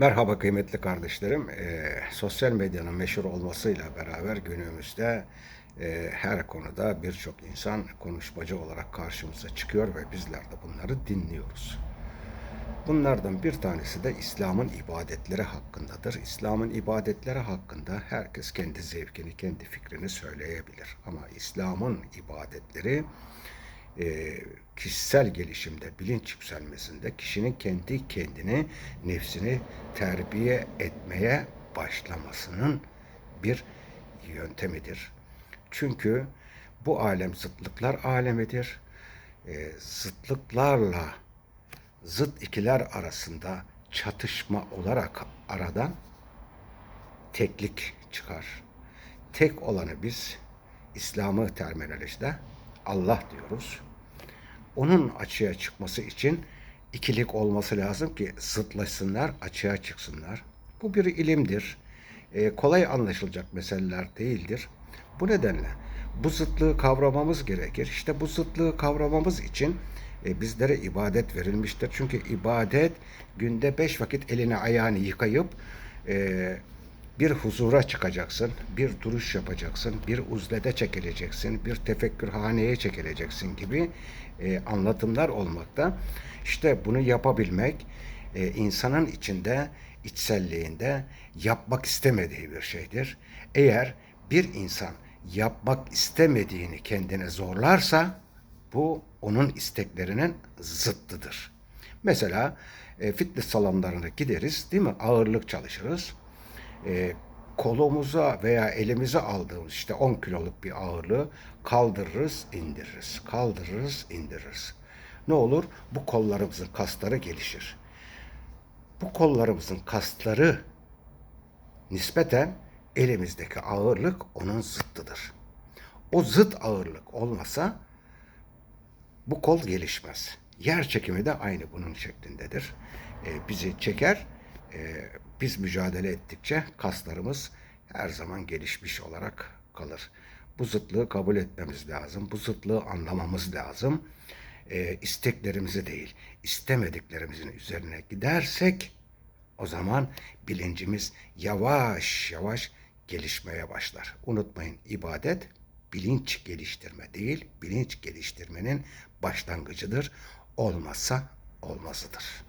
Merhaba kıymetli kardeşlerim. Ee, sosyal medyanın meşhur olmasıyla beraber günümüzde e, her konuda birçok insan konuşmacı olarak karşımıza çıkıyor ve bizler de bunları dinliyoruz. Bunlardan bir tanesi de İslam'ın ibadetleri hakkındadır. İslam'ın ibadetleri hakkında herkes kendi zevkini, kendi fikrini söyleyebilir. Ama İslam'ın ibadetleri e, kişisel gelişimde, bilinç yükselmesinde kişinin kendi kendini, nefsini terbiye etmeye başlamasının bir yöntemidir. Çünkü bu alem zıtlıklar alemidir. E, zıtlıklarla zıt ikiler arasında çatışma olarak aradan teklik çıkar. Tek olanı biz İslam'ı terminolojide Allah diyoruz. Onun açığa çıkması için ikilik olması lazım ki zıtlaşsınlar, açığa çıksınlar. Bu bir ilimdir. Ee, kolay anlaşılacak meseleler değildir. Bu nedenle bu zıtlığı kavramamız gerekir. İşte bu zıtlığı kavramamız için e, bizlere ibadet verilmiştir. Çünkü ibadet günde beş vakit elini ayağını yıkayıp e, bir huzura çıkacaksın, bir duruş yapacaksın, bir uzlede çekileceksin, bir tefekkürhaneye çekileceksin gibi e, anlatımlar olmakta. İşte bunu yapabilmek e, insanın içinde, içselliğinde yapmak istemediği bir şeydir. Eğer bir insan yapmak istemediğini kendine zorlarsa bu onun isteklerinin zıttıdır. Mesela e, fitness salonlarına gideriz değil mi? Ağırlık çalışırız e, kolumuza veya elimize aldığımız işte 10 kiloluk bir ağırlığı kaldırırız, indiririz. Kaldırırız, indiririz. Ne olur? Bu kollarımızın kasları gelişir. Bu kollarımızın kasları nispeten elimizdeki ağırlık onun zıttıdır. O zıt ağırlık olmasa bu kol gelişmez. Yer çekimi de aynı bunun şeklindedir. E, bizi çeker, e, biz mücadele ettikçe kaslarımız her zaman gelişmiş olarak kalır. Bu zıtlığı kabul etmemiz lazım. Bu zıtlığı anlamamız lazım. E, isteklerimizi değil, istemediklerimizin üzerine gidersek o zaman bilincimiz yavaş yavaş gelişmeye başlar. Unutmayın ibadet bilinç geliştirme değil, bilinç geliştirmenin başlangıcıdır. Olmazsa olmazıdır.